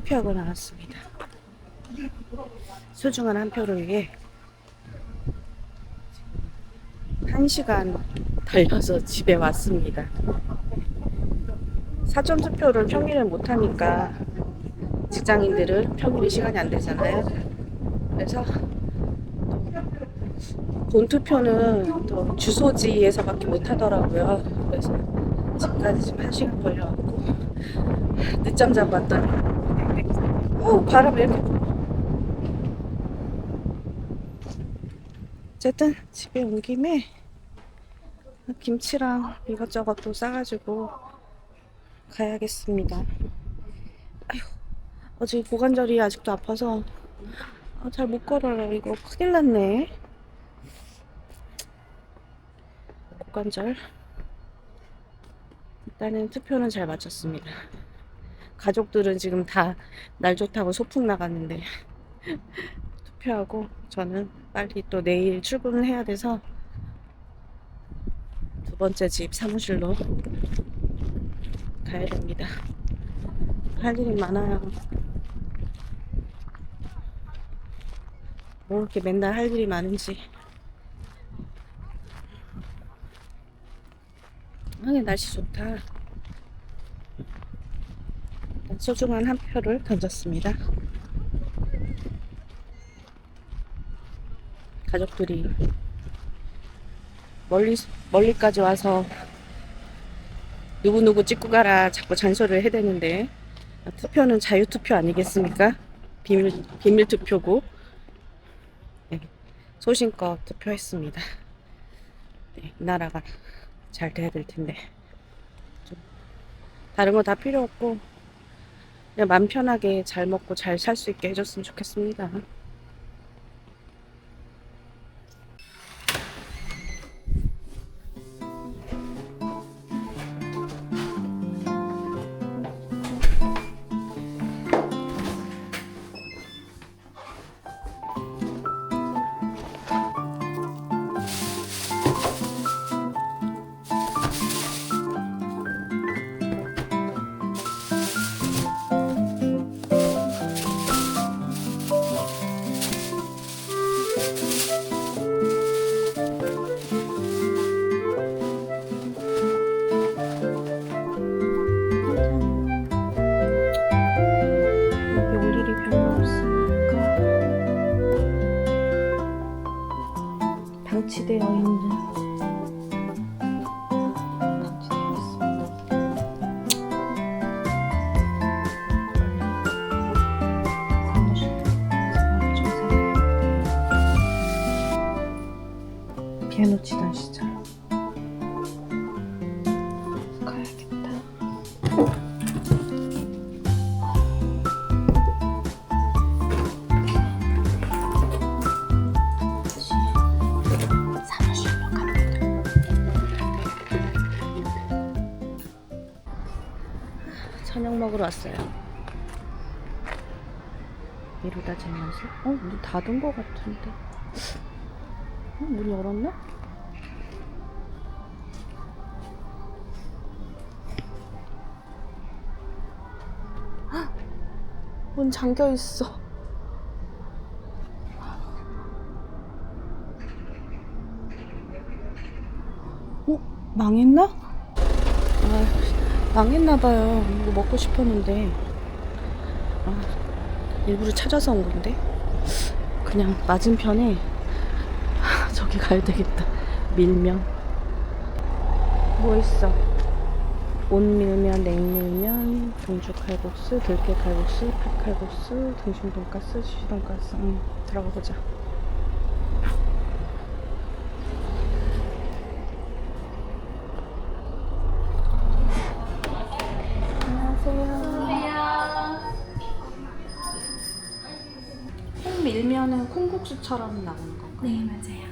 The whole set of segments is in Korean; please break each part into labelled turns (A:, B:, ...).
A: 투표하고 나왔습니다. 소중한 한 표를 위해 한 시간 달려서 집에 왔습니다. 사전 투표를 평일에 못 하니까 직장인들은 평일에 시간이 안 되잖아요. 그래서 본 투표는 또 주소지에서밖에 못 하더라고요. 그래서 집까지 지금 한 시간 걸려갖고 늦잠 자고 왔더니 오 바람 왜 이렇게. 어쨌든 집에 온 김에 김치랑 이것저것 또 싸가지고 가야겠습니다. 아휴 어제 고관절이 아직도 아파서 아, 잘 못 걸어요. 이거 큰일 났네. 고관절. 일단은 투표는 잘 마쳤습니다. 가족들은 지금 다 날 좋다고 소풍 나갔는데 투표하고 저는 빨리 또 내일 출근을 해야 돼서 두 번째 집 사무실로 가야 됩니다. 할 일이 많아요. 뭐 이렇게 맨날 할 일이 많은지. 아, 날씨 좋다. 소중한 한 표를 던졌습니다. 가족들이 멀리 멀리까지 와서 누구 누구 찍고 가라 자꾸 잔소리를 해대는데 투표는 자유 투표 아니겠습니까? 비밀 비밀 투표고 네, 소신껏 투표했습니다. 네, 이 나라가 잘 돼야 될 텐데 좀 다른 거 다 필요 없고 그냥 맘 편하게 잘 먹고 잘 살 수 있게 해줬으면 좋겠습니다. 사무조사 피아노 치던 시절 저녁 먹으러 왔어요. 이러다 재면서 어? 문 닫은 것 같은데 어? 문 열었나? 헉! 문 잠겨 있어. 어? 망했나? 아, 망했나봐요. 이거 먹고 싶었는데. 아, 일부러 찾아서 온 건데. 그냥 맞은편에 하, 저기 가야 되겠다. 밀면. 뭐 있어? 온밀면, 냉밀면, 동죽칼국수, 들깨 칼국수, 팥 칼국수, 등심 돈가스, 시돈가스. 응, 들어가 보자. 밀면은 콩국수처럼 나오는 건가요?
B: 네, 맞아요.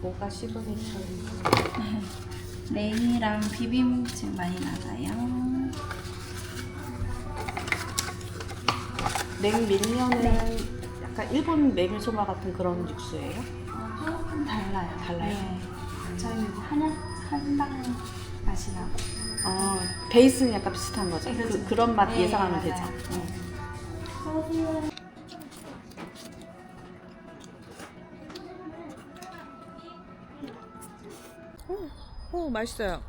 A: 뭐가 시그니처인지.
B: 냉이랑 비빔찜 많이 나가요.
A: 냉 밀면은 약간 일본 메밀소바 같은 그런 육수예요?
B: 조금 달라요.
A: 달라요?
B: 네. 저희는 한약 한방 맛이 나고
A: 어, 베이스는 약간 비슷한 거죠.
B: 네, 그렇죠.
A: 그, 그런 맛
B: 네,
A: 예상하면
B: 맞아요.
A: 되죠. 어. 어, 어, 맛있어요.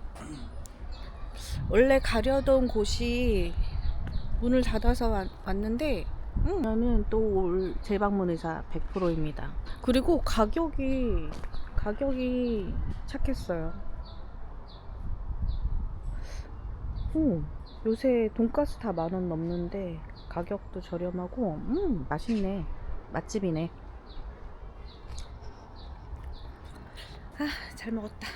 A: 원래 가려던 곳이 문을 닫아서 왔, 왔는데 음, 저는 또올 재방문 의사 100%입니다. 그리고 가격이 가격이 착했어요. 오, 요새 돈가스 다 만 원 넘는데 가격도 저렴하고 음 맛있네 맛집이네. 아잘 먹었다.